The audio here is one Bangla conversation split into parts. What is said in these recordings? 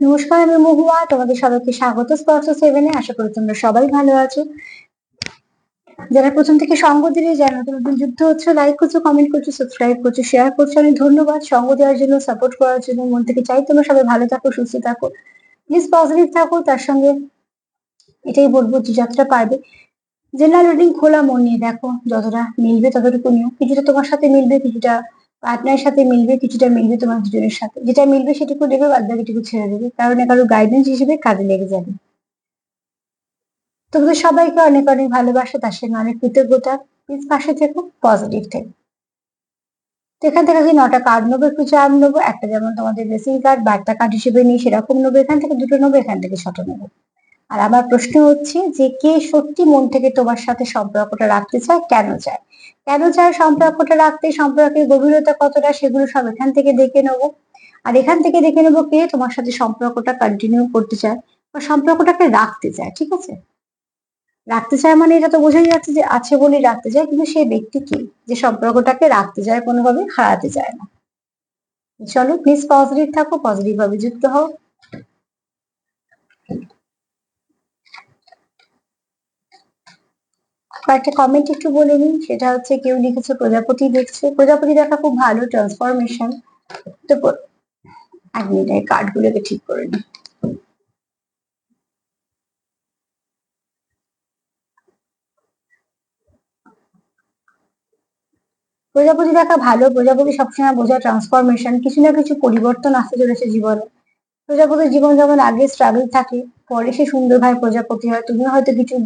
নমস্কার, আমি মহুয়া। তোমাদের সবাইকে স্বাগত স্পর্শ সেভেনে আশা করি তোমরা সবাই ভালো আছো। যারা প্রথম থেকে সঙ্গ দিলে, যারা নতুন নতুন হচ্ছে লাইক করছ কমেন্ট করছ সাবস্ক্রাইব করছ শেয়ার করছ, অনেক ধন্যবাদ। সঙ্গ দেওয়ার জন্য সাপোর্ট করার জন্য। মন থেকে চাই তোমরা সবাই ভালো থাকো, সুস্থ থাকো। প্লিজ পজিটিভ থাকো। তার সঙ্গে এটাই বলব যে যতটা পারবে। জেনারেল রিডিং খোলা মন নিয়ে দেখো, যতটা মিলবে ততটুকু নিও। কিছুটা তোমার সাথে মিলবে, কিছুটা পার্টনারের সাথে মিলবে, কিছুটা মিলবে তোমার দুজনের সাথে। যেটা মিলবে সেটুকু দেবে বাদ বাকিটুকু ছেড়ে দেবে, কারণ কারও গাইডেন্স হিসেবে কাজে লেগে যাবে। তোমাদের সবাইকে অনেক অনেক ভালোবাসা, তার সঙ্গে অনেক কৃতজ্ঞতা। প্লিজ পাশে থেকো পজিটিভ থেকে। তো এখান থেকে আমি নটা কার্ড নেব, একটু চার নেব, একটা যেমন তোমাদের বেসিক কার্ড বা একটা কার্ড হিসেবে নিই, সেরকম নেব, এখান থেকে দুটো নেব, এখান থেকে ছটা নেব। আর আমার প্রশ্ন হচ্ছে যে কে সত্যি মন থেকে তোমার সাথে সম্পর্কটা রাখতে চায়, কেন চায়? কেন চায় সম্পর্কটা রাখতে? সম্পর্কের গভীরতা কতটা সেগুলো সব এখান থেকে দেখে নেব। আর এখান থেকে দেখে নেব কে তোমার সাথে সম্পর্কটা কন্টিনিউ করতে চায় বা সম্পর্কটাকে রাখতে চায়, ঠিক আছে? রাখতে চায় মানে এটা তো বোঝাই যাচ্ছে যে আছে বলে রাখতে চায়, কিন্তু সেই ব্যক্তি কি? যে সম্পর্কটাকে রাখতে চায় কোনোভাবে হারাতে চায় না। চলো প্লিজ পজিটিভ থাকো পজিটিভ ভাবে যুক্ত হও। কয়েকটা কমেন্ট একটু বলে নিই। সেটা হচ্ছে কেউ লিখেছে, প্রজাপতি দেখছে। প্রজাপতি দেখা খুব ভালো ট্রান্সফরমেশন তো এক মিনিট কার্ডগুলোকে ঠিক করে নিই। প্রজাপতি দেখা ভালো, প্রজাপতি সবসময় বোঝা ট্রান্সফরমেশন কিছু না কিছু পরিবর্তন আসতে চলেছে জীবনে। প্রজাপতির জীবন যেমন আগে স্ট্রাগল থাকে, পরে সে সুন্দর সুন্দরভাবে প্রজাপতি হয়। তুমি হয়তো কিছু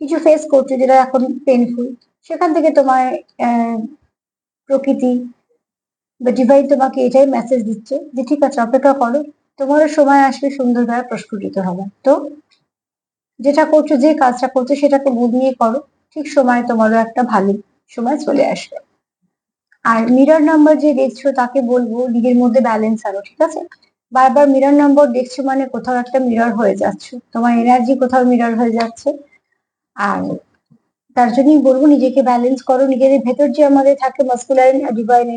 কিছু ফেস করছ যেটা এখন পেনফুল সেখান থেকে তোমার প্রকৃতি বা ডিভাইন তোমাকে এটাই মেসেজ দিচ্ছে যে, ঠিক আছে, অপেক্ষা করো। তোমারও সময় আসবে সুন্দরভাবে প্রস্ফুটিত হবে তো যেটা করছ, যে কাজটা করছ, সেটাকে বুধ নিয়ে করো। ঠিক সময় তোমারও একটা ভালো সময় চলে আসবে। আর মিরর নাম্বার যে দেখছ, তাকে বলব, নিজের মধ্যে ব্যালেন্স আনো, ঠিক আছে? বারবার মিরর নাম্বার দেখছ মানে কোথাও একটা মিরর হয়ে যাচ্ছে। তোমার এনার্জি কোথাও মিরর হয়ে যাচ্ছে। আর তার জন্যই বলব নিজেকে ব্যালেন্স করো। নিজেদের ভেতর যে আমাদের থাকে মাস্কুলাইন আর ডিভাইন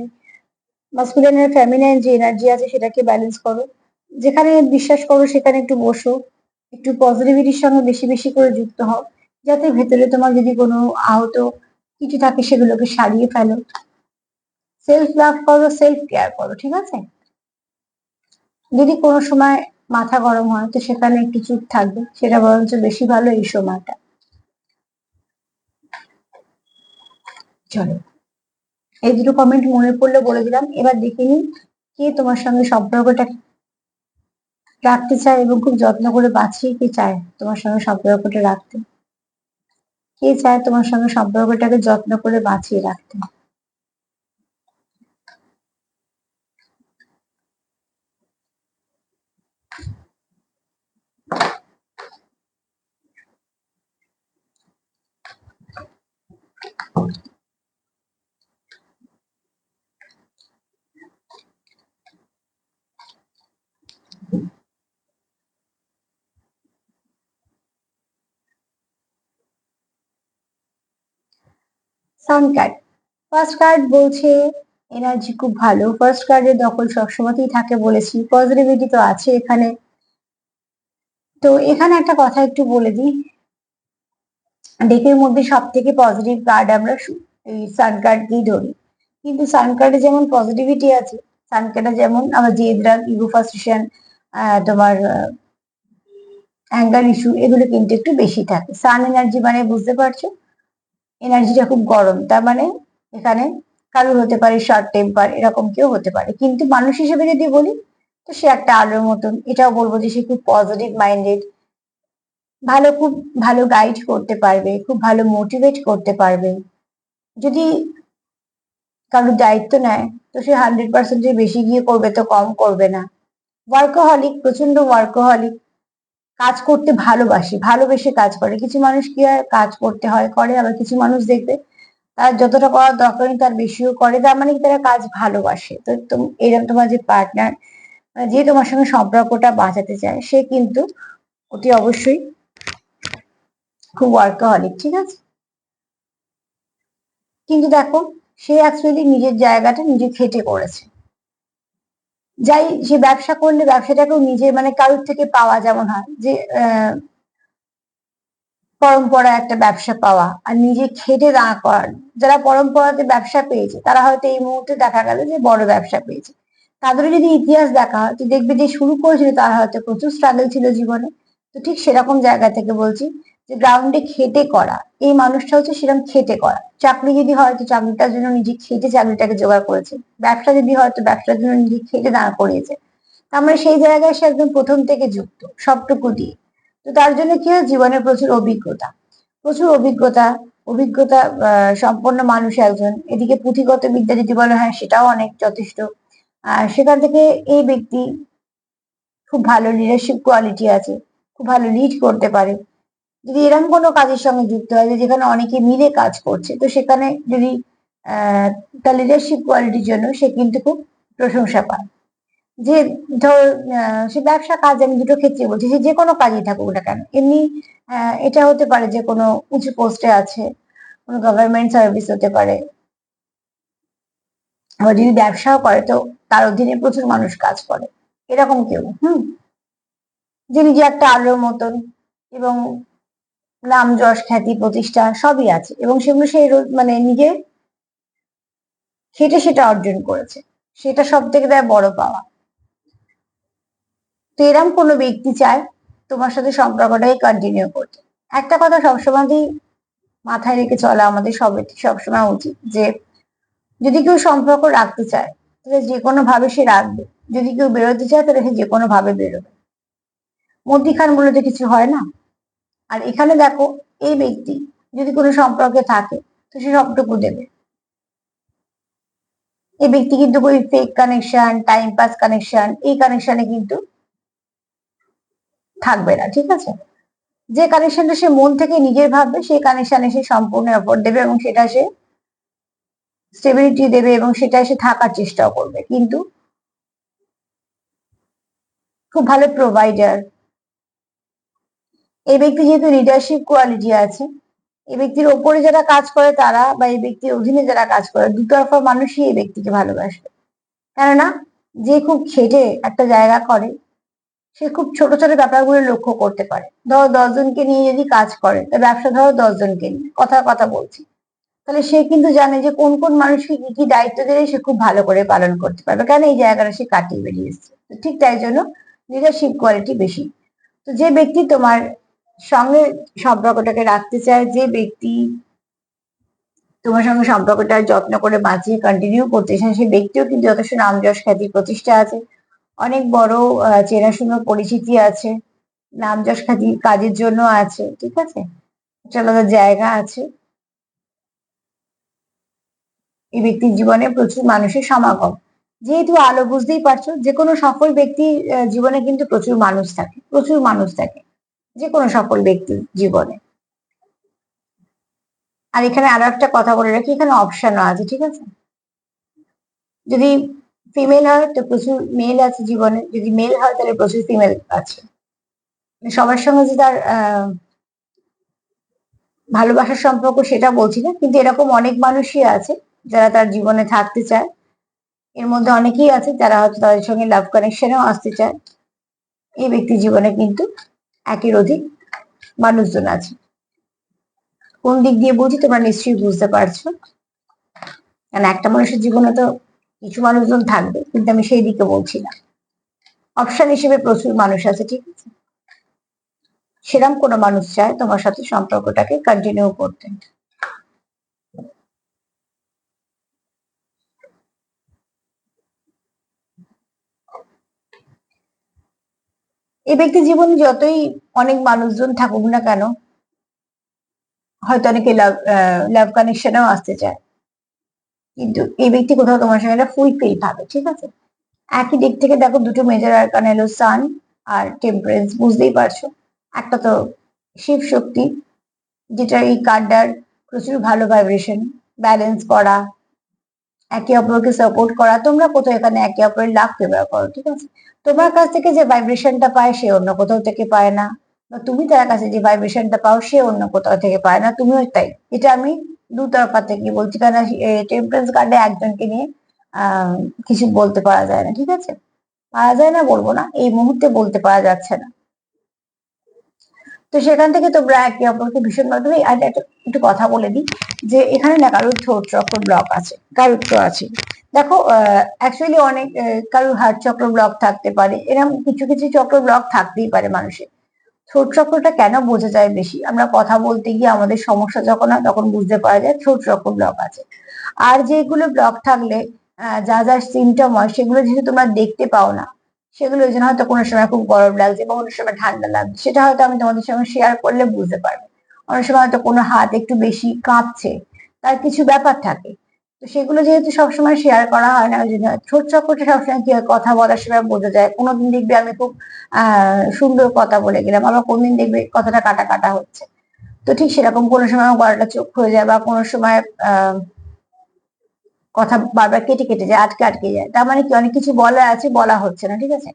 মাস্কুলাইন আর ফ্যামিনাইন যে এনার্জি আছে সেটাকে ব্যালেন্স করো। যেখানে বিশ্বাস করো সেখানে একটু বসো, একটু পজিটিভিটির সঙ্গে বেশি বেশি করে যুক্ত হও, যাতে ভেতরে তোমার যদি কোনো আহত কিছু থাকে সেগুলোকে সারিয়ে ফেলো। সেলফ লাভ করো সেলফ কেয়ার করো, ঠিক আছে? যদি কোনো সময় মাথা গরম হয় তো সেখানে একটু চুপ থাকবে, সেটা বরঞ্চ বেশি ভালো এই সময়টা। চলো। এই দুটো কমেন্ট মনে পড়লে বলে দিলাম। এবার দেখে নিন কে তোমার সঙ্গে সম্পর্কটা রাখতে চায় এবং খুব যত্ন করে বাঁচিয়ে কে চায় তোমার সঙ্গে সম্পর্কটা রাখতে। কে চায় তোমার সঙ্গে সম্পর্কটাকে যত্ন করে বাঁচিয়ে রাখতে। সান কার্ড ফার্স্ট কার্ড বলছে এনার্জি খুব ভালো। ফার্স্ট কার্ডের দখল সবসময়তেই থাকে বলেছি। পজিটিভিটি তো আছে এখানে। তো এখানে একটা কথা একটু বলে দিই। ডেকের মধ্যে সব থেকে পজিটিভ কার্ড আমরা এই সান কার্ড দিয়ে ধরি। কিন্তু সান কার্ডে যেমন পজিটিভিটি আছে সান কার্ডে যেমন আমার জেদ্রাগ ইগো ফার্স্টেশন তোমার অ্যাঙ্গার ইস্যু এগুলো কিন্তু একটু বেশি থাকে। সান এনার্জি মানে বুঝতে পারছ? এনার্জিটা খুব গরম, তার মানে এখানে কারোর হতে পারে শর্ট টেম্পার এরকম কেউ হতে পারে। কিন্তু মানুষ হিসেবে যদি বলি, তো সে একটা আলোর মতন, এটাও বলব যে সে খুব পজিটিভ মাইন্ডেড ভালো খুব ভালো গাইড করতে পারবে, খুব ভালো মোটিভেট করতে পারবে। যদি কারোর দায়িত্ব নেয়, তো সে হান্ড্রেড পার্সেন্ট যে বেশি গিয়ে করবে, তো কম করবে না। ওয়ার্কোহলিক প্রচণ্ড ওয়ার্কোহলিক কাজ করতে ভালোবাসে, ভালোবেসে কাজ করে। কিছু মানুষ কি হয়, কাজ করতে হয়, করে, আবার কিছু মানুষ দেখবে তার যতটা করার দরকার নেই, তার বেশিও করে। তার মানে তারা কাজ ভালোবাসে। তো এরকম তোমার যে পার্টনার মানে যে তোমার সঙ্গে সম্পর্কটা বাঁচাতে চায়, সে কিন্তু অতি অবশ্যই খুব ওয়ার্কহলিক ঠিক আছে? কিন্তু দেখো, সে অ্যাকচুয়ালি নিজের জায়গাটা নিজে খেটে করেছে। যাই সে ব্যবসা করলে ব্যবসাটাকেও নিজে মানে কারোর থেকে পাওয়া যেমন হয় যে পরম্পরা একটা ব্যবসা পাওয়া আর নিজে খেটে দাঁড় করার। যারা পরম্পরাতে ব্যবসা পেয়েছে, তারা হয়তো এই মুহূর্তে দেখা গেল যে বড় ব্যবসা পেয়েছে। তাদের যদি ইতিহাস দেখা হয়, তো দেখবে যে শুরু করেছিল তার হয়তো প্রচুর স্ট্রাগল ছিল জীবনে। তো ঠিক সেরকম জায়গা থেকে বলছি যে গ্রাউন্ডে খেটে করা, এই মানুষটা হচ্ছে সেরকম খেটে করা। চাকরি যদি হয় তো চাকরিটার জন্য নিজে খেটে চাকরিটাকে জোগাড় করেছে। ব্যবসা যদি হয় তো ব্যবসার জন্য নিজে খেটে দাঁড় করিয়েছে। মানে সেই জায়গায় সে একদম প্রথম থেকে যুক্ত, সবটুকু দিয়ে। তো তার জন্য কি হয়, জীবনে প্রচুর অভিজ্ঞতা। প্রচুর অভিজ্ঞতা অভিজ্ঞতা সম্পন্ন মানুষ একজন। এদিকে পুঁথিগত বিদ্যা যদি বলা, হয়, সেটাও অনেক যথেষ্ট। সেখান থেকে এই ব্যক্তি খুব ভালো লিডারশিপ কোয়ালিটি আছে, খুব ভালো লিড করতে পারে। যদি এরকম কোনো কাজের সঙ্গে যুক্ত হয় যেখানে অনেকে মিলে কাজ করছে, তো সেখানে যদি তার লিডারশিপ কোয়ালিটির জন্য সে কিন্তু খুব প্রশংসা পায়। যে ধর সে ব্যবসা কাজ আমি দুটো ক্ষেত্রে বলছি, সে যে কোনো কাজই থাকুক না কেন। এমনি এটা হতে পারে যে কোনো উঁচু পোস্টে আছে, কোনো গভর্নমেন্ট সার্ভিস হতে পারে। আবার যদি ব্যবসাও করে, তো তার অধীনে প্রচুর মানুষ কাজ করে। এরকম কেউ, হুম? যে নিজে একটা আলোর মতন এবং নাম যশ খ্যাতি, প্রতিষ্ঠা সবই আছে। এবং সেগুলো সেই রো- মানে নিজে খেটে সেটা অর্জন করেছে। সেটা সব থেকে তার বড় পাওয়া। তো এরম কোনো ব্যক্তি চায় তোমার সাথে সম্পর্কটাকে কন্টিনিউ করতে। একটা কথা সবসময়ই মাথায় রেখে চলা আমাদের সব, সবসময় উচিত যে যদি কেউ সম্পর্ক রাখতে চায়, তাহলে যে কোনো ভাবে সে রাখবে। যদি কেউ বেরোতে চায়, তাহলে সে যে কোনো ভাবে বেরোবে। মধ্যিখান বলে তো কিছু হয় না? আর এখানে দেখো, এই ব্যক্তি যদি কোনো সম্পর্কে থাকে, তো সে সবটুকু দেবে। এই ব্যক্তি কিন্তু ওই fake connection time pass connection এই কানেকশনে কিন্তু থাকবে না, ঠিক আছে? যে কানেকশনটা সে মন থেকে নিজের ভাববে, সেই কানেকশনে সে সম্পূর্ণ এফোর্ট দেবে এবং সেটা সে স্টেবিলিটি দেবে এবং সেটা সে থাকার চেষ্টাও করবে। কিন্তু খুব ভালো প্রোভাইডার এই ব্যক্তি যেহেতু লিডারশিপ কোয়ালিটি আছে, এই ব্যক্তির ওপরে যারা কাজ করে তারা বা এই ব্যক্তির অধীনে যারা কাজ করে, দুতরফা মানুষই এই ব্যক্তিকে ভালোবাসবে কেননা যে খুব খেটে একটা জায়গা করে, সে খুব ছোট ছোট ব্যাপারগুলো লক্ষ্য করতে পারে। ধরো দশজনকে নিয়ে যদি কাজ করে, তা ব্যবসা ধরো দশজনকে নিয়ে কথার কথা বলছি। তাহলে সে কিন্তু জানে যে কোন কোন মানুষকে কি কি দায়িত্ব দিলে সে খুব ভালো করে পালন করতে পারবে। কেন এই জায়গাটা সে কাটিয়ে বেরিয়ে এসছে? ঠিক তাই জন্য লিডারশিপ কোয়ালিটি বেশি। তো যে ব্যক্তি তোমার সঙ্গে সম্পর্কটাকে রাখতে চায় যে ব্যক্তি তোমার সঙ্গে সম্পর্কটা যত্ন করে বাঁচিয়ে কন্টিনিউ করতে চায় সেই ব্যক্তিও কিন্তু যথেষ্ট নাম যশ খ্যাতি প্রতিষ্ঠা আছে। অনেক বড় চেনাশোনা পরিচিতি আছে নাম যশ খ্যাতি কাজের জন্য আছে ঠিক আছে? আলাদা জায়গা আছে। এই ব্যক্তির জীবনে প্রচুর মানুষের সমাগম। যেহেতু আলো বুঝতেই পারছ যে কোনো সফল ব্যক্তির আহ, জীবনে কিন্তু প্রচুর মানুষ থাকে প্রচুর মানুষ থাকে। যে কোনো সফল ব্যক্তি জীবনে। আর এখানে আরও একটা কথা বলে রাখি, এখানে অপশনও আছে, ঠিক আছে? যদি ফিমেল হয়, তো প্রচুর মেল আছে জীবনে, যদি মেল হয়, তাহলে প্রচুর ফিমেল আছে। মানে সবার সঙ্গে যে তার ভালোবাসার সম্পর্ক সেটা বলছি না, কিন্তু এরকম অনেক মানুষই আছে যারা তার জীবনে থাকতে চায়। এর মধ্যে অনেকেই আছে যারা হয়তো তাদের সঙ্গে লাভ কানেকশনেও আসতে চায়। এই ব্যক্তি জীবনে কিন্তু একের অধিক মানুষজন আছে। কোন দিক দিয়ে বলছি তোমরা নিশ্চয়ই বুঝতে পারছ। কারণ একটা মানুষের জীবনে তো কিছু মানুষজন থাকবে, কিন্তু আমি সেই দিকে বলছি না। অপশন হিসেবে প্রচুর মানুষ আছে, ঠিক আছে? সেরকম কোনো মানুষ চায় তোমার সাথে সম্পর্কটাকে কন্টিনিউ করতে। এই ব্যক্তি জীবনে যতই অনেক মানুষজন থাকুক না কেন, হয়তো অনেকে লাভ লাভ কানেকশনেও আসতে চায়। কিন্তু এই ব্যক্তি কোথাও তোমার সঙ্গে একটা ফুলফিল পাবে, ঠিক আছে? একই দিক থেকে দেখো দুটো মেজর আরকান এলো সান আর টেম্পারেন্স বুঝতেই পারছ? একটা তো শিব শক্তি, যেটা এই কার্ডটার প্রচুর ভালো ভাইব্রেশন ব্যালেন্স করা একে অপরকে সাপোর্ট করা, তোমরা কোথাও এখানে একে অপরের লাভ ফেভার করো, ঠিক আছে? তোমার কাছ থেকে যে ভাইব্রেশনটা পায় সে অন্য কোথাও থেকে পায় না। বা তুমি তার কাছে যে ভাইব্রেশনটা পাও সে অন্য কোথাও থেকে পায় না, তুমিও তাই। এটা আমি দুতরফা থেকে বলছি কারণ টেম্পারেন্স কার্ডে একজনকে নিয়ে কিছু বলতে পারা যায় না, ঠিক আছে? পারা যায় না বলব না, এই মুহূর্তে বলতে পারা যাচ্ছে না। তো সেখান থেকে তোমরা একে অপরকে ভীষণ আর একটা কথা বলে দিই, যে এখানে না কারোর থ্রোট চক্র ব্লক আছে, কারোর তো আছে। দেখো অ্যাকচুয়ালি অনেক কারোর হার্ট চক্র ব্লক থাকতে পারে এরকম কিছু কিছু চক্র ব্লক থাকতেই পারে মানুষের। থ্রোট চক্রটা কেন বোঝা যায় বেশি? আমরা কথা বলতে গিয়ে আমাদের সমস্যা যখন হয় তখন বুঝতে পারা যায় থ্রোট চক্র ব্লক আছে। আর যেগুলো ব্লক থাকলে যা যা সিমটম হয় সেগুলো যেহেতু তোমরা দেখতে পাও না সেগুলো ওই জন্য হয়তো কোনো সময় খুব গরম লাগছে বা কোনো সময় ঠান্ডা লাগছে, সেটা হয়তো আমি তোমাদের সঙ্গে শেয়ার করলে বুঝতে পারবে। অনেক সময় হয়তো কোনো হাত একটু বেশি কাঁপছে, তার কিছু ব্যাপার থাকে। তো সেগুলো যেহেতু সবসময় শেয়ার করা হয় না, ওই জন্য ছোট চক্রটা সবসময় কি হয়, কথা বলার সময় বোঝা যায়। কোনোদিন দেখবে আমি খুব, আহ, সুন্দর কথা বলে গেলাম, আবার কোনদিন দেখবে কথাটা কাটা কাটা হচ্ছে। তো ঠিক সেরকম কোনো সময় গলাটা চোখ হয়ে যায় বা কোনো সময়, আহ কথা বারবার কেটে কেটে যায়, আটকে আটকে যায়। তার মানে কি? অনেক কিছু বলা আছে, বলা হচ্ছে না, ঠিক আছে?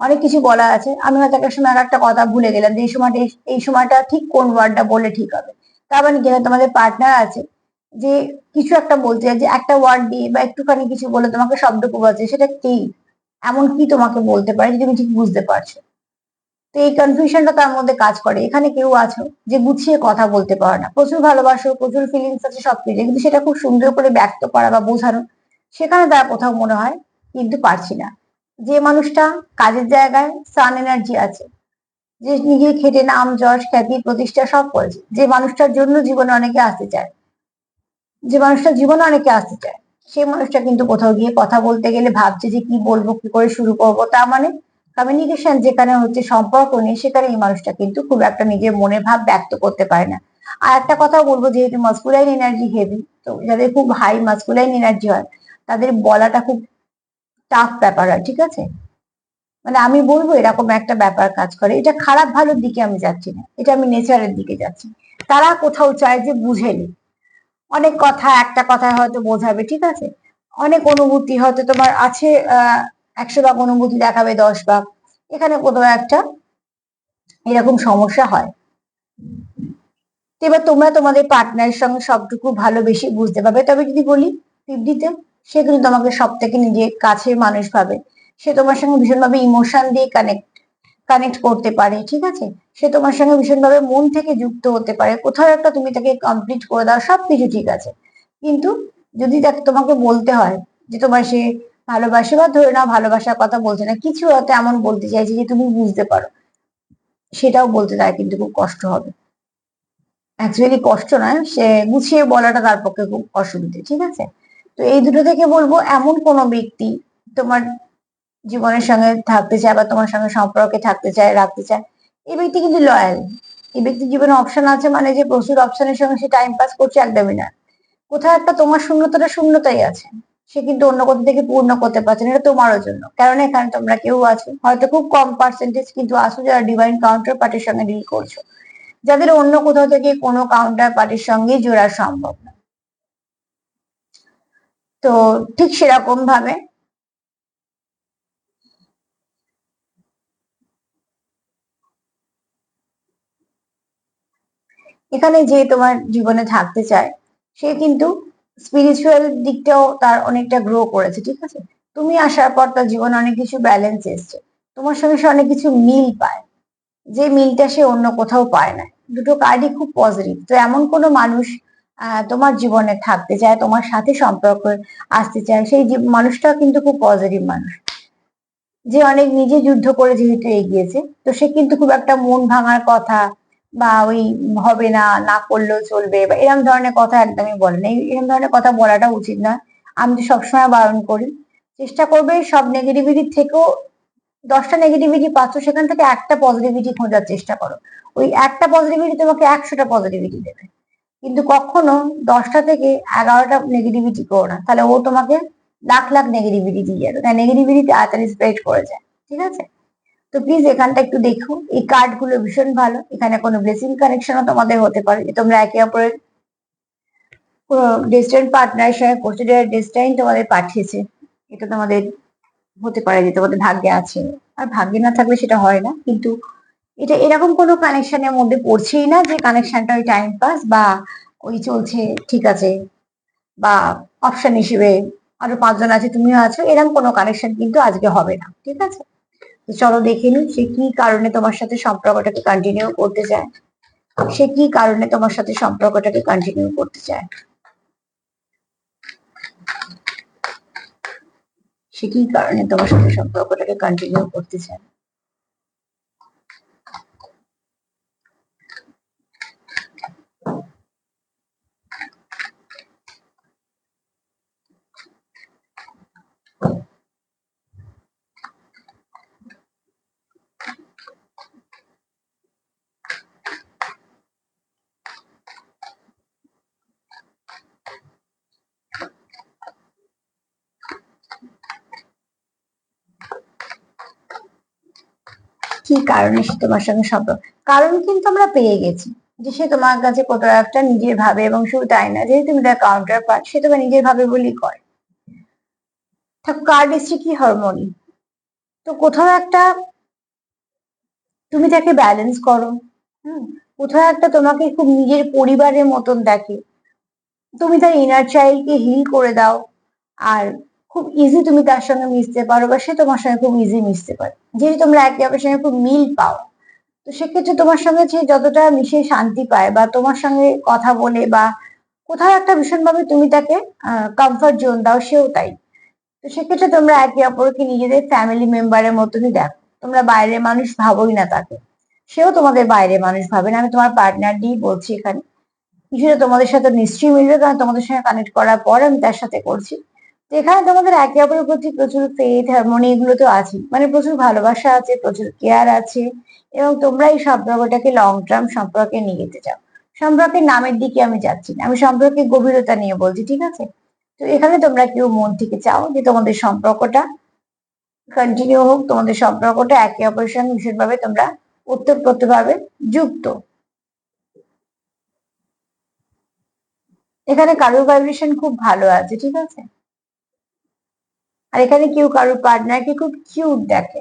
অনেক কিছু বলা আছে। আমি হয়তো একটা সময় একটা কথা ভুলে গেলাম যে এই সময়টা এই সময়টা ঠিক কোন ওয়ার্ডটা বলে ঠিক হবে? তার মানে কি? তোমাদের পার্টনার আছে যে কিছু একটা বলতে যে একটা ওয়ার্ড দিয়ে বা একটুখানি কিছু বলে তোমাকে শব্দকূপ আছে, সেটা কি? এমন কি তোমাকে বলতে পারে যে তুমি ঠিক বুঝতে পারছ? তো এই কনফিউশনটা তার মধ্যে কাজ করে। এখানে কেউ আছো যে গুছিয়ে কথা বলতে পারো না। প্রচুর ভালোবাসো, প্রচুর ফিলিংস আছে সবকিছু কিন্তু সেটা খুব সুন্দর করে ব্যক্ত করা বা বোঝানো, সেখানে তার কোথাও মনে হয় কিন্তু পারছি না। যে মানুষটা কাজের জায়গায় সান এনার্জি আছে, যে নিজে খেটে নাম, যশ, খ্যাতি, প্রতিষ্ঠা সব করেছে, যে মানুষটার জন্য জীবনে অনেকে আসতে চায়, যে মানুষটা জীবনে অনেকে আসতে চায়, সে মানুষটা কিন্তু কোথাও গিয়ে কথা বলতে গেলে ভাবছে যে কি বলব, কি করে শুরু করব, তার মানে কমিউনিকেশন যেখানে হচ্ছে সম্পর্ক নেই, সেখানে এই মানুষটা কিন্তু খুব একটা নিজের মনের ভাব ব্যক্ত করতে পারে না। আর একটা কথা বলব, যেহেতু মাস্কুলাইন এনার্জি হেভি তো যাদের খুব হাই মাস্কুলাইন এনার্জি হয়, তাদের বলাটা খুব টাফ ব্যাপার হয়, ঠিক আছে? মানে আমি বলব, এরকম একটা ব্যাপার কাজ করে। এটা খারাপ ভালোর দিকে আমি যাচ্ছি না, এটা আমি নেচারের দিকে যাচ্ছি। তারা কোথাও চায় যে বুঝে নি। অনেক কথা, একটা কথায় হয়তো বোঝাবে, ঠিক আছে? অনেক অনুভূতি হয়তো তোমার আছে, আহ একশো ভাগ অনুভূতি দেখাবে, দশ ভাগ। এখানে কোথাও একটা এরকম সমস্যা হয়। এবার তোমরা তোমাদের পার্টনারের সঙ্গে সবটুকু ভালো বেশি বুঝতে পারবে। তবে যদি বলি ফিফটিতে সে কিন্তু তোমাকে সব থেকে নিজের কাছের মানুষ ভাবে। সে তোমার সঙ্গে ভীষণভাবে ইমোশন দিয়ে কানেক্ট কানেক্ট করতে পারে, ঠিক আছে? সে তোমার সঙ্গে ভীষণভাবে মন থেকে যুক্ত হতে পারে। কোথাও একটা তুমি তাকে কমপ্লিট করে দাও, সবকিছু ঠিক আছে। কিন্তু যদি তাকে তোমাকে বলতে হয় যে তোমার সে ভালোবাসে বা ধরে নাও ভালোবাসার কথা বলছে না, কিছু হয়তো এমন বলতে চাইছে যে তুমি বুঝতে পারো। সেটাও বলতে তার কিন্তু খুব কষ্ট হবে। অ্যাকচুয়ালি কষ্ট নয়, সে গুছিয়ে বলাটা তার পক্ষে খুব অসুবিধে, ঠিক আছে? তো এই দুটো থেকে বলব, এমন কোনো ব্যক্তি তোমার জীবনের সঙ্গে থাকতে চায় বা তোমার সঙ্গে সম্পর্কে থাকতে চায়, রাখতে চায়, এই ব্যক্তি কিন্তু লয়াল এই ব্যক্তির জীবনে অপশন আছে মানে যে প্রচুর অপশনের সঙ্গে সে টাইম পাস করছে একদমই না। কোথাও একটা তোমার শূন্যতাটা শূন্যতাই আছে। সে কিন্তু অন্য কোথা থেকে পূর্ণ করতে পারছে না, এটা তোমারও জন্য। কারণ এখানে তোমরা কেউ আছো, হয়তো খুব কম পার্সেন্টেজ কিন্তু আসো যারা ডিভাইন কাউন্টার পার্টির সঙ্গে ডিল করছ। যাদের অন্য কোথাও থেকে কোনো কাউন্টার পার্টির সঙ্গে জোড়া সম্ভব না। তো ঠিক সেরকম ভাবে এখানে যে তোমার জীবনে থাকতে চায়, সে কিন্তু স্পিরিচুয়াল দিকটাও তার অনেকটা গ্রো করেছে, ঠিক আছে? তুমি আসার পর তার জীবনে অনেক কিছু ব্যালেন্স এসছে। তোমার সঙ্গে সে অনেক কিছু মিল পায়। যে মিলটা সে অন্য কোথাও পায় না। দুটো কার্ডই খুব পজিটিভ তো এমন কোনো মানুষ তোমার জীবনে থাকতে চায়, তোমার সাথে সম্পর্ক আসতে চায়, সেই মানুষটা কিন্তু খুব পজিটিভ মানুষ। যে অনেক নিজে যুদ্ধ করে যেহেতু এগিয়েছে, তো সে কিন্তু খুব একটা মন ভাঙার কথা বা ওই হবে না না করলেও চলবে বা এরকম ধরনের কথা একদমই বলে না। এরকম ধরনের কথা বলাটা উচিত না আমি তো সবসময় বারণ করি। চেষ্টা করবে সব নেগেটিভিটি থেকেও, দশটা নেগেটিভিটি পাচ্ছ, সেখান থেকে একটা পজিটিভিটি খোঁজার চেষ্টা করো। ওই একটা পজিটিভিটি তোমাকে একশোটা পজিটিভিটি দেবে। কিন্তু কখনো দশটা থেকে এগারোটা নেগেটিভিটি করো না। তাহলে ও তোমাকে লাখ লাখ নেগেটিভিটি দিয়ে যাবে নেগেটিভিটি তাড়াতাড়ি স্প্রেড করে যায়। ঠিক আছে? তো প্লিজ এখানটা একটু দেখো এই কার্ডগুলো ভীষণ ভালো। এখানে কোনো ব্লেসিং কানেকশনও তোমাদের হতে পারে যে তোমরা একে অপরের কোনো ডিস্টেন্ট পার্টনারের সঙ্গে কনসিডার ডিস্টাইন তোমাদের পাঠিয়েছে। এটা তোমাদের হতে পারে যে তোমাদের ভাগ্যে আছে। আর ভাগ্যে না থাকলে সেটা হয় না। কিন্তু এটা এরকম কোনো কানেকশনের মধ্যে পড়ছেই না যে কানেকশনটা ওই টাইম পাস বা ওই চলছে, ঠিক আছে। বা অপশন হিসেবে আরও পাঁচজন আছে, তুমিও আছো, এরকম কোনো কানেকশন কিন্তু আজকে হবে না, ঠিক আছে? চলো দেখে নি সে কি কারণে তোমার সাথে সম্পর্কটাকে কন্টিনিউ করতে চায়। সে কি কারণে তোমার সাথে সম্পর্কটাকে কন্টিনিউ করতে চায়। সে কি কারণে তোমার সাথে সম্পর্কটাকে কন্টিনিউ করতে চায় কি কারণে সে তোমার সঙ্গে সম্পর্ক। কারণ কিন্তু আমরা পেয়ে গেছি যে সে তোমার কাছে একটা নিজের ভাবে এবং শুধু তাই না, যেহেতু তুমি তার কাউন্টার পার্ট সে তোমার নিজের ভাবে বলেই করে। কার্ড এসছে কি হরমোনি তো কোথাও একটা তুমি তাকে ব্যালেন্স করো, হুম? কোথাও একটা তোমাকে খুব নিজের পরিবারের মতন দেখে। তুমি তার ইনার চাইল্ডকে হিল করে দাও। আর খুব ইজি তুমি তার সঙ্গে মিশতে পারো বা সে তোমার সঙ্গে খুব ইজি মিশতে পারে। যেহেতু তোমরা একে অপরের সঙ্গে খুব মিল পাও, তো সেক্ষেত্রে তোমার সঙ্গে সে যতটা মিশে শান্তি পায় বা তোমার সঙ্গে কথা বলে বা কোথাও একটা ভীষণভাবে তুমি তাকে কমফর্ট জোন দাও, সেও তাই। তো সেক্ষেত্রে তোমরা একে অপরকে নিজেদের ফ্যামিলি মেম্বারের মতনই দেখো। তোমরা বাইরের মানুষ ভাবোই না তাকে। সেও তোমাদের বাইরে মানুষ ভাবে না। আমি তোমার পার্টনার দিয়েই বলছি এখানে। কিছুটা তোমাদের সাথে নিশ্চয়ই মিলবে কারণ তোমাদের সঙ্গে কানেক্ট করার পর আমি তার সাথে করছি। তো এখানে তোমাদের একে অপরের প্রতি প্রচুর ফেথ হারমোনি এগুলো তো আছে মানে প্রচুর ভালোবাসা আছে, প্রচুর কেয়ার আছে এবং তোমরা এই সম্পর্কটাকে লং টার্ম সম্পর্কে নিয়ে যেতে চাও। সম্পর্কের নামের দিকে আমি যাচ্ছি না, আমি সম্পর্কের গভীরতা নিয়ে বলছি, ঠিক আছে? তো এখানে তোমরা কেউ মন থেকে চাও যে তোমাদের সম্পর্কটা কন্টিনিউ হোক, তোমাদের সম্পর্কটা একে অপরের সঙ্গে ভীষণভাবে তোমরা ভাবে যুক্ত। এখানে কারোর ভাইব্রেশন খুব ভালো আছে, ঠিক আছে? আর এখানে কেউ কারোর পার্টনারকে খুব কিউট দেখে।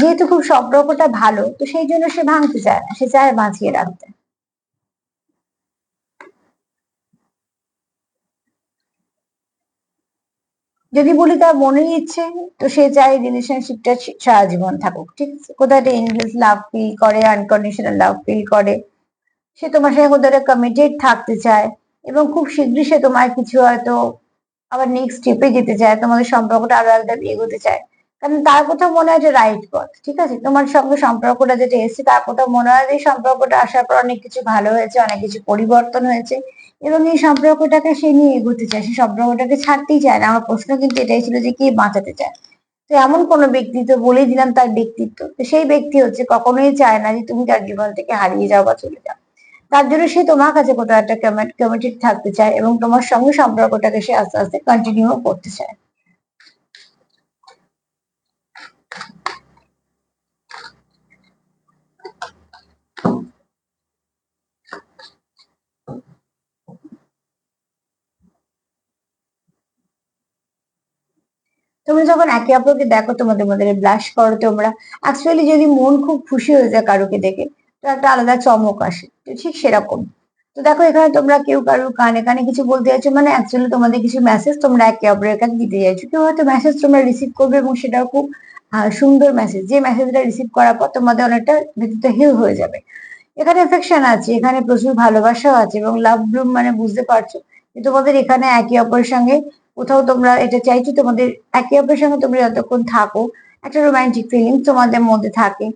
যেহেতু খুব সম্পর্কটা ভালো, তো সেই জন্য সে ভাঙতে চায় না, সে চায় বাঁচিয়ে রাখতে। যদি বলি তার মনের ইচ্ছে, তো সে চায় রিলেশনশিপটা সারা জীবন থাকুক, ঠিক আছে? কোথায় একটা ইংলিশ লাভ ফিল করে আনকন্ডিশনাল লাভ ফিল করে, সে তোমার সঙ্গে কোথাও কমিটেড থাকতে চায় এবং খুব শীঘ্রই সে তোমার কিছু হয়তো আবার নেক্সট স্টেপে যেতে চায়, তোমাদের সম্পর্কটা আরও একদম এগোতে চায়। কারণ তার কোথাও মনে হয় যে রাইট পথ, ঠিক আছে? তোমার সঙ্গে সম্পর্কটা যেটা এসছে, তার কোথাও মনে হয় যে সম্পর্কটা আসার পর অনেক কিছু ভালো হয়েছে, অনেক কিছু পরিবর্তন হয়েছে এবং এই সম্পর্কটাকে সে নিয়ে এগোতে চায়। সে সম্পর্কটাকে ছাড়তেই চায় না। আমার প্রশ্ন কিন্তু এটাই ছিল যে কে বাঁচাতে চায়? তো এমন কোনো ব্যক্তিত্ব বলেই দিলাম তার ব্যক্তিত্ব। তো সেই ব্যক্তি হচ্ছে কখনোই চায় না যে তুমি তার জীবন থেকে হারিয়ে যাও বা চলে যাও। তার জন্য সে তোমার কাছে কোথাও একটা কমিটেড থাকতে চায় এবং তোমার সঙ্গে সম্পর্কটাকে সে আস্তে আস্তে কন্টিনিউ করতে চায়। তোমরা যখন একে অপরকে দেখো, তোমাদের মধ্যে ব্লাশ করো তোমরা। অ্যাকচুয়ালি যদি মন খুব খুশি হয়ে যায় কারোকে দেখে একটা আলাদা চমক আসে। তো ঠিক সেরকম। তো দেখো, এখানে তোমরা কেউ কারোর কানে কানে কিছু বলতে চাইছো মানে অ্যাকচুয়ালি তোমাদের কিছু মেসেজ তোমরা একে অপরের কাছে দিতে চাইছো। কেউ হয়তো মেসেজ তোমরা রিসিভ করবে এবং সেটাও খুব সুন্দর মেসেজ যে মেসেজটা রিসিভ করার পর তোমাদের অনেকটা ভিতরটা হিল হয়ে যাবে। এখানে এফেকশন আছে, এখানে প্রচুর ভালোবাসাও আছে এবং লাভ ব্লুম মানে বুঝতে পারছ যে তোমাদের এখানে একে অপরের সঙ্গে কোথাও তোমরা এটা চাইছো, তোমাদের একে অপরের সঙ্গে তোমরা যতক্ষণ থাকো, একটা রোমান্টিক ফিলিংস তোমাদের মধ্যে থাকে।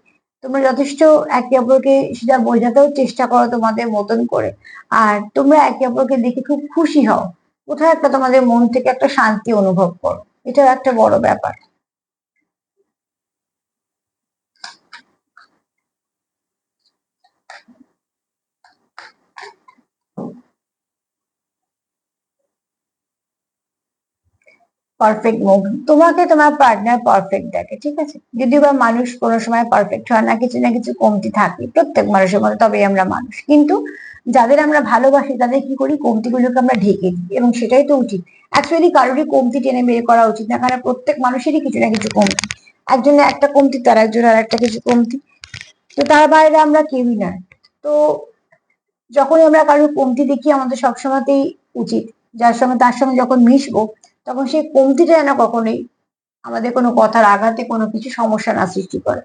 তোমরা যথেষ্ট একে অপরকে সেটা বোঝাতেও চেষ্টা করো তোমাদের মতন করে। আর তোমরা একে অপরকে দেখে খুব খুশি হও। কোথাও একটা তোমাদের মন থেকে একটা শান্তি অনুভব করো। এটাও একটা বড় ব্যাপার। পারফেক্ট মুভ তোমাকে তোমার পার্টনার পারফেক্ট দেখে, ঠিক আছে? যদিও বা মানুষ কোনো সময় পারফেক্ট হয় না, কিছু না কিছু কমতি থাকে প্রত্যেক মানুষের মধ্যে তবেই আমরা মানুষ। কিন্তু যাদের আমরা ভালোবাসি, তাদের কি করি? কমতিগুলোকে আমরা ঢেকে দিই, এবং সেটাই তো উচিত। অ্যাকচুয়ালি কারোরই কমতি টেনে বের করা উচিত না, কারণ প্রত্যেক মানুষেরই কিছু না কিছু কমতি। একজনের একটা কমতি, তার একজনের আর একটা কিছু কমতি। তো তার বাইরে আমরা কেউই না। তো যখনই আমরা কারোর কমতি দেখি, আমাদের সবসময়তেই উচিত। যার সঙ্গে তার সঙ্গে যখন মিশবো তখন সেই কমতিটা যেন কখনোই আমাদের কোনো কথার আঘাতে কোনো কিছু সমস্যা না সৃষ্টি করে।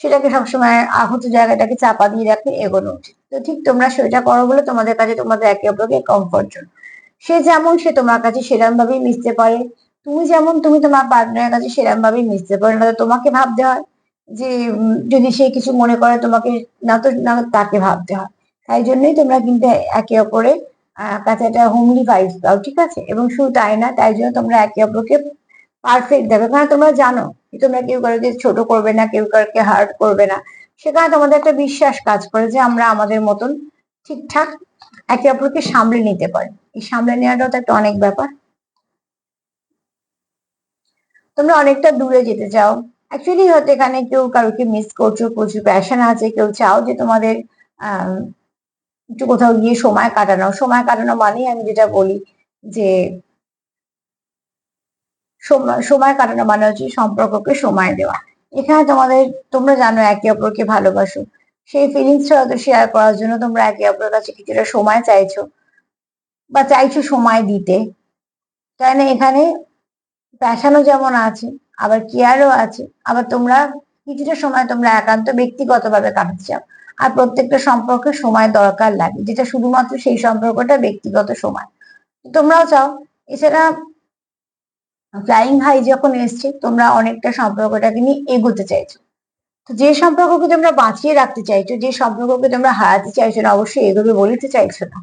সেটাকে সবসময় আহত জায়গাটাকে চাপা দিয়ে রাখে, এগোনো উচিত। তো ঠিক তোমরা সেটা করো বলে তোমাদের কাছে তোমাদের একে অপরকে কমফর্ট জোন সে যেমন সে তোমার কাছে সেরকম ভাবেই মিশতে পারে। তুমি যেমন তুমি তোমার পার্টনারের কাছে সেরকম ভাবেই মিশতে পারো না তোমাকে ভাবতে হয় যে যদি সে কিছু মনে করে তোমাকে না, তো না, তাকে ভাবতে হয়। তাই জন্যই তোমরা কিন্তু একে অপরে কাছে একটা হোমলি ভাইবস দাও, ঠিক আছে? এবং শুধু তাই না, তাই জন্য তোমরা একে অপরকে পারফেক্ট দেবে। কারণ তোমরা জানো তোমরা কেউ কারোকে ছোট করবে না, কেউ কারোকে হার্ট করবে না। সেখানে তোমাদের একটা বিশ্বাস কাজ করে যে আমরা আমাদের মতন ঠিকঠাক একে অপরকে সামলে নিতে পারি। এই সামলে নেওয়াটাও তো একটা অনেক ব্যাপার। তোমরা অনেকটা দূরে যেতে চাও। অ্যাকচুয়ালি হয়তো এখানে কেউ কারোকে মিস করছ, প্রচুর প্যাশন আছে, কেউ চাও যে তোমাদের একটু কোথাও গিয়ে সময় কাটানো। সময় কাটানো মানেই আমি যেটা বলি যে, সময় কাটানো মানে হচ্ছে সম্পর্ককে সময় দেওয়া। এখানে তোমাদের, তোমরা জানো একে অপরকে ভালোবাসো। সেই ফিলিংসটা হয়তো শেয়ার করার জন্য তোমরা একে অপরের কাছে কিছুটা সময় চাইছো বা চাইছো সময় দিতে। তাই না? এখানে প্যাশানও যেমন আছে, আবার কেয়ারও আছে, আবার তোমরা কিছুটা সময় তোমরা একান্ত ব্যক্তিগতভাবে কাটাতে চাও। আর প্রত্যেকটা সম্পর্কে সময় দরকার লাগে, যেটা শুধুমাত্র সেই সম্পর্কটা ব্যক্তিগত সময়। তোমরাও চাও, এছাড়া ফ্লাইং হাই যখন এসছে, তোমরা অনেকটা সম্পর্কটাকে নিয়ে এগোতে চাইছো। তো যে সম্পর্ককে তোমরা বাঁচিয়ে রাখতে চাইছো, যে সম্পর্ককে তোমরা হারাতে চাইছো না, অবশ্যই এগোবে বলিতে চাইছো না।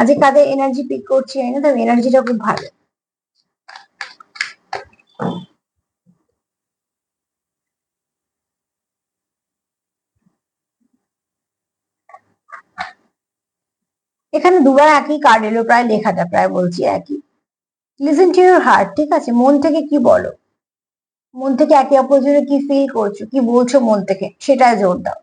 আজকে কাদের এনার্জি পিক করছি না এনার্জিটা খুব ভালো। এখানে দুবার একই কার্ড এলো, প্রায় লেখাটা, প্রায় বলছি একই। লিসেন টু ইউর হার্ট ঠিক আছে? মন থেকে কি বলো? মন থেকে একে অপরের কি ফিল করছ? কি বলছো মন থেকে? সেটাই জোর দাও।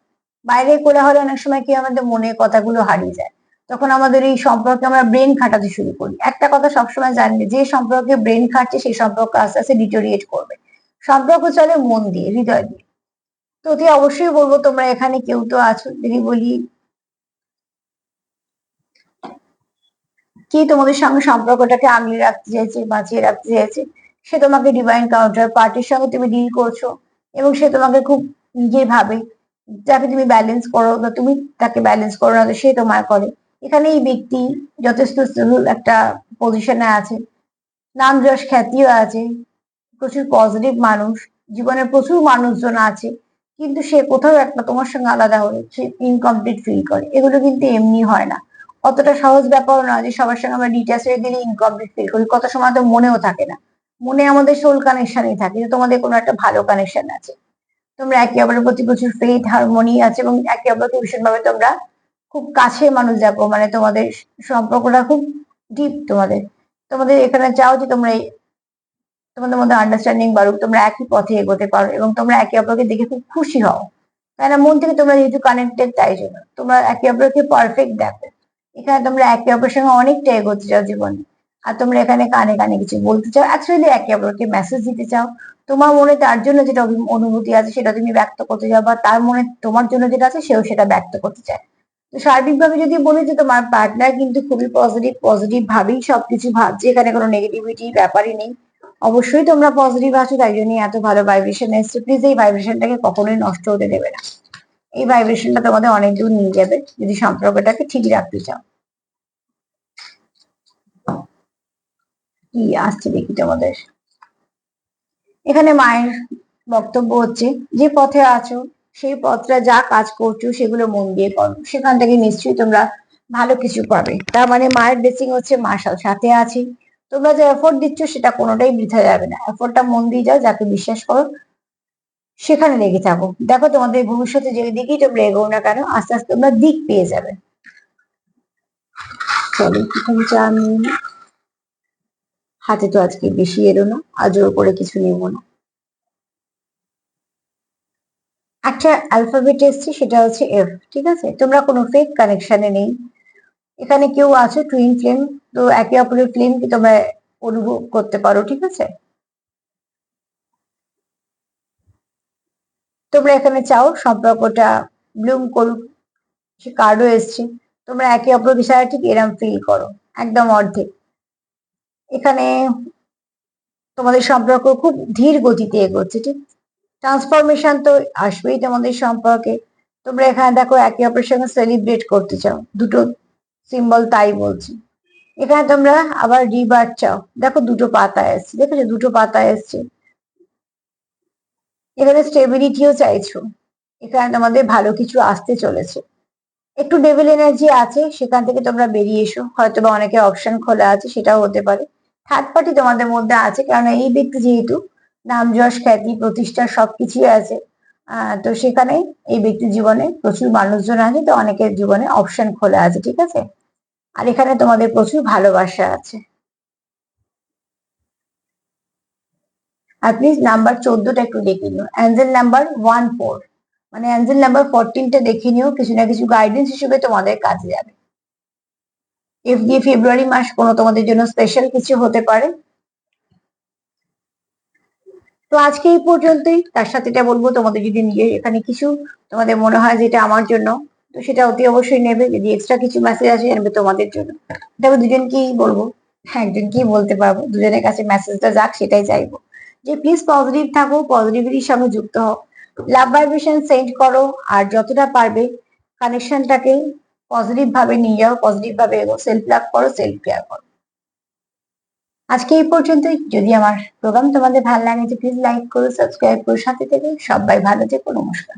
বাইরে করে হলে অনেক সময় কি আমাদের মনে কথাগুলো হারিয়ে যায়। তখন আমাদের এই সম্পর্কে আমরা ব্রেন খাটাতে শুরু করি। একটা কথা সবসময় জানবে যে সম্পর্কে ব্রেন খাটছে সেই সম্পর্ক আস্তে আস্তে ডিটোরিয়েট করবে। সম্পর্ক চলে মন দিয়ে, হৃদয় দিয়ে। তো অবশ্যই বলব, তোমরা এখানে কেউ তো আছো, যদি বলি কি তোমাদের সঙ্গে সম্পর্কটাকে আগলে রাখতে চাইছে, বাঁচিয়ে রাখতে চাইছে, সে তোমাকে ডিভাইন কাউন্টার পার্টির সঙ্গে তুমি ডিল করছ এবং সে তোমাকে খুব নিজের ভাবে যাকে তুমি ব্যালেন্স করো বা তুমি তাকে ব্যালেন্স করো না সে তোমার করে। এখানে এই ব্যক্তি যথেষ্ট একটা পজিশনে আছে। নাম যশ খ্যাতিও আছে। প্রচুর পজিটিভ মানুষ। জীবনে প্রচুর মানুষজন আছে। কিন্তু সে কোথাও একটা তোমার সঙ্গে আলাদা হলে সে ইনকমপ্লিট ফিল করে। এগুলো কিন্তু এমনি হয় না। অতটা সহজ ব্যাপার না যে সবার সঙ্গে আমরা ডিটেলস হয়ে গেলে ইনকমপ্লিট ফিল করি। কত সময় তো মনেও থাকে না। মনে আমাদের সোল কানেকশনই থাকে যে তোমাদের কোনো একটা ভালো কানেকশন আছে। তোমরা একে অপরের প্রতি প্রচুর ফেথ হারমোনি আছে এবং একে অপরকে ভীষণভাবে তোমরা খুব কাছে মানুষ দেখো। মানে তোমাদের সম্পর্কটা খুব ডিপ তোমাদের। তোমাদের এখানে চাও যে তোমরা তোমাদের মধ্যে আন্ডারস্ট্যান্ডিং বাড়ুক, তোমরা একই পথে এগোতে পারো এবং তোমরা একে অপরকে দেখে খুব খুশি হও। তাই না? মন থেকে তোমরা যেহেতু কানেক্টেড তাই জন্য। তোমরা একে অপরকে পারফেক্ট দেখো। এখানে তোমরা একে অপরের সঙ্গে অনেকটা এগোতে চাও জীবনে। আর তোমরা এখানে কানে কানে কিছু বলতে চাও অ্যাকচুয়ালি একে অপরকে মেসেজ দিতে চাও, তোমার মনে তার জন্য যেটা অনুভূতি আছে সেটা তুমি ব্যক্ত করতে চাও, বা তার মনে তোমার জন্য যেটা আছে সেও সেটা ব্যক্ত করতে চায়। তো সার্বিকভাবে যদি বলি যে তোমার পার্টনার কিন্তু খুবই পজিটিভ পজিটিভ ভাবেই সবকিছু ভাবছে, এখানে কোনো নেগেটিভিটি ব্যাপারই নেই। অবশ্যই তোমরা পজিটিভ আছো, তাই জন্যই এত ভালো ভাইব্রেশন এসছে। প্লিজ এই ভাইব্রেশনটাকে কখনোই নষ্ট হতে দেবে না। এই ভাইব্রেশনটা তোমাদের অনেক দূর নিয়ে যাবে, যদি সম্পর্কটাকে ঠিক রাখতে চাও। কি আসছে দেখি তোমাদের। এখানে মায়ের বক্তব্য হচ্ছে, যে পথে আছো, সেই পথটা যা কাজ করছ, সেগুলো মন দিয়ে করো। সেখান থেকে নিশ্চয়ই তোমরা ভালো কিছু পাবে। তার মানে মায়ের ব্লেসিং হচ্ছে মা সাথে আছে। তোমরা যে এফোর্ট দিচ্ছ, সেটা কোনোটাই বৃথা যাবে না। এফোর্টটা মন দিয়ে যাও, যাকে বিশ্বাস করো সেখানে লেগে থাকো। দেখো তোমাদের ভবিষ্যতে যে দিকেই তোমরা এগো না কেন, আস্তে আস্তে তোমরা দিক পেয়ে যাবে। চলো চা নিয়ে হাতে তো আজকে বেশি এলো না, আর জোর করে কিছু নেব না। একটা অ্যালফাবেট এসছে, সেটা হচ্ছে এফ ঠিক আছে? তোমরা কোনো ফেক কানেকশনে নেই। এখানে কেউ আছে টুইন ফ্লেম তো একে অপরের ফ্লেম কি তোমরা অনুভব করতে পারো, ঠিক আছে? তোমরা এখানে চাও সম্পর্কটা ব্লুম করুক, সে কার্ডও এসছে। তোমরা একে অপরের সাথে ঠিক এরম ফিল করো, একদম অর্ধেক। এখানে তোমাদের সম্পর্ক খুব ধীর গতিতে এগোচ্ছে, ঠিক? ট্রান্সফরমেশন তো আসবেই তোমাদের সম্পর্কে। তোমরা এখানে দেখো, একে অপরের সঙ্গে সেলিব্রেট করতে চাও, দুটো সিম্বল তাই বলছি। এখানে তোমরা আবার রিবার চাও। দেখো দুটো পাতা এসছে দেখেছ দুটো পাতা এসছে। এখানে স্টেবিলিটিও চাইছো। এখানে তোমাদের ভালো কিছু আসতে চলেছে। একটু ডেভিল এনার্জি আছে, সেখান থেকে তোমরা বেরিয়ে এসো। হয়তো বা অনেকের অপশন খোলা আছে, সেটাও হতে পারে। থার্ড পার্টি তোমাদের মধ্যে আছে, কারণ এই ব্যক্তি যেহেতু নাম যশ, খ্যাতি, প্রতিষ্ঠা সবকিছুই আছে তো সেখানে এই ব্যক্তির জীবনে প্রচুর মানুষজন আছে, তো অনেকের জীবনে অপশন খোলা আছে, ঠিক আছে? আর এখানে তোমাদের প্রচুর ভালোবাসা আছে। আর প্লিজ নাম্বার চোদ্দটা একটু দেখে নিও। অ্যাঞ্জেল নাম্বার ওয়ান ফোর মানে অ্যাঞ্জেল নাম্বার ফোরটিনটা দেখে নিও, কিছু না কিছু গাইডেন্স হিসেবে তোমাদের কাজে যাবে। এফ দিয়ে ফেব্রুয়ারি মাস কোনো তোমাদের জন্য স্পেশাল কিছু হতে পারে। তো আজকে এই পর্যন্তই। তার সাথে এটা বলব, তোমাদের যদি নিজে এখানে কিছু তোমাদের মনে হয় যে এটা আমার জন্য, তো সেটা অতি অবশ্যই নেবে। যদি এক্সট্রা কিছু মেসেজ আসে নেবে তোমাদের জন্য। দেখো দুজনকেই বলব? হ্যাঁ একজনকেই বলতে পারব? দুজনের কাছে মেসেজটা যাক, সেটাই চাইব। যে প্লিজ পজিটিভ থাকো পজিটিভিটির সঙ্গে যুক্ত হও। লাভ ভাইব্রেশন সেন্ড করো, আর যতটা পারবে কানেকশনটাকে পজিটিভ ভাবে নিয়ে যাও পজিটিভ ভাবে এগো সেলফ লাভ করো সেলফ কেয়ার করো। আজকে এই পর্যন্তই। যদি আমার প্রোগ্রাম তোমাদের ভালো লাগে প্লিজ লাইক করো সাবস্ক্রাইব করো, সাথে থেকে সবাই ভালো থেকো, নমস্কার।